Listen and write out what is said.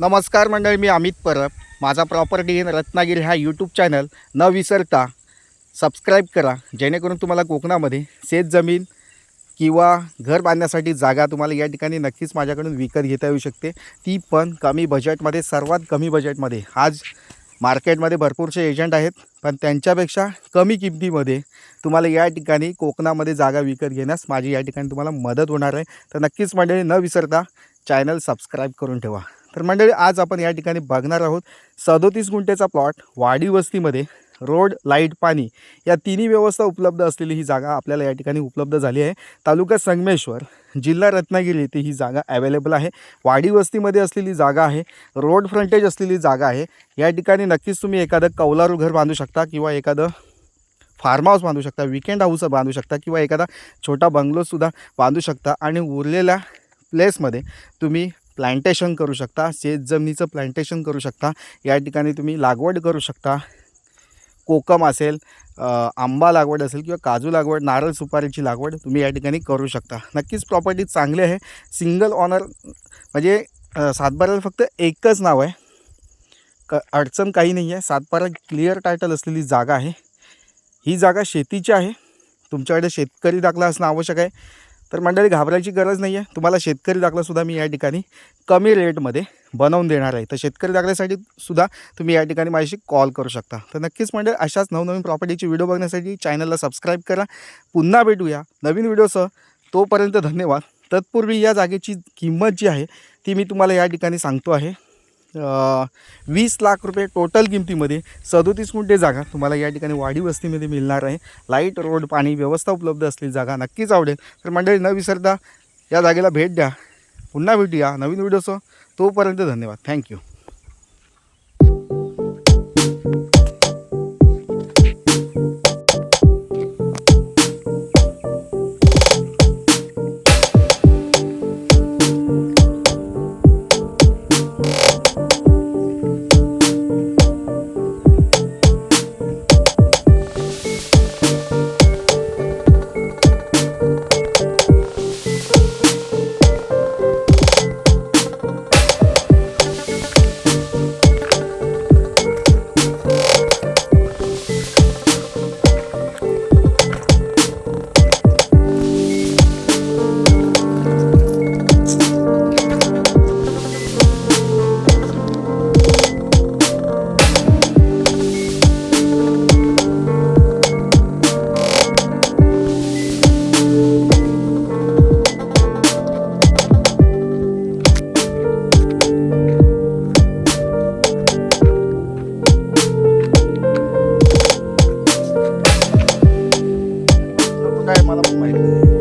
नमस्कार मंडळी मी अमित परब. माझा प्रॉपर्टी इन रत्नागिरी हा यूट्यूब चॅनल न विसरता सबस्क्राईब करा. जेणेकरून तुम्हाला कोकणामध्ये शेत जमीन किंवा घर बांधण्यासाठी जागा तुम्हाला या ठिकाणी नक्कीच माझ्याकडून विकत घेता येऊ शकते. ती पण कमी बजेटमध्ये सर्वात कमी बजेटमध्ये आज मार्केटमध्ये भरपूरसे एजंट आहेत पण त्यांच्यापेक्षा कमी किमतीमध्ये तुम्हाला या ठिकाणी कोकणामध्ये जागा विकत घेण्यास माझी या ठिकाणी तुम्हाला मदत होणार आहे. तर नक्कीच मंडळी न विसरता चॅनल सबस्क्राईब करून ठेवा. तर मंडळी आज आपण या ठिकाणी बघणार आहोत सदोतीस गुंठेचा प्लॉट वाडी वस्तीमध्ये रोड लाइट पाणी या तिन्ही व्यवस्था उपलब्ध असलेली ही जागा आपल्याला या ठिकाणी उपलब्ध झाली आहे. तालुका संगमेश्वर जिल्हा रत्नागिरी येथे ही जागा अवेलेबल आहे. वाडी वस्तीमध्ये असलेली जागा आहे रोड फ्रंटेज असलेली जागा आहे. या ठिकाणी नक्कीच तुम्ही एखादं कौलारू घर बांधू शकता किंवा एखादं फार्म हाऊस बांधू शकता विकेंड हाऊस बांधू शकता किंवा एखादा छोटा बंगलोसुद्धा बांधू शकता. आणि उरलेल्या प्लेसमध्ये तुम्ही प्लांटेशन करू शकता शेत जमिनीचं प्लांटेशन करू शकता या ठिकाणी तुम्ही लागवड करू शकता. कोकम असेल आंबा लागवड असेल किंवा काजू लागवड नारळ सुपारीची लागवड तुम्ही या ठिकाणी करू शकता. नक्कीच प्रॉपर्टी चांगली आहे. सिंगल ऑनर म्हणजे सातबाराला सातबाऱ्याला फक्त एकच नाव आहे. क अडचण काही नाही आहे. सातबारा क्लिअर टायटल असलेली जागा आहे. ही जागा शेतीची आहे. तुमच्याकडे शेतकरी दाखला असणं आवश्यक आहे. तर मंडळी घाबरायची गरज नाही आहे तुम्हाला शेतकरी दाखलासुद्धा मी या ठिकाणी कमी रेटमध्ये बनवून देणार आहे. तर शेतकरी दाखल्यासाठी सुद्धा तुम्ही या ठिकाणी माझ्याशी कॉल करू शकता. तर नक्कीच मंडळी अशाच नवनवीन प्रॉपर्टीची व्हिडिओ बघण्यासाठी चॅनलला सबस्क्राईब करा. पुन्हा भेटूया नवीन व्हिडिओसह तोपर्यंत धन्यवाद. तत्पूर्वी या जागेची किंमत जी आहे ती मी तुम्हाला या ठिकाणी सांगतो आहे. वीस लाख रुपये टोटल किमतीमध्ये सदोतीस गुंठे जागा तुम्हाला या ठिकाणी वाडी वस्तीमध्ये मिळणार आहे. लाइट रोड पाणी व्यवस्था उपलब्ध असलेली जागा नक्कीच आवडेल. तर मंडळी न विसरता या जागेला भेट द्या. पुन्हा भेटूया नवीन व्हिडिओसह. तोपर्यंत धन्यवाद. थँक्यू काय मला माहिती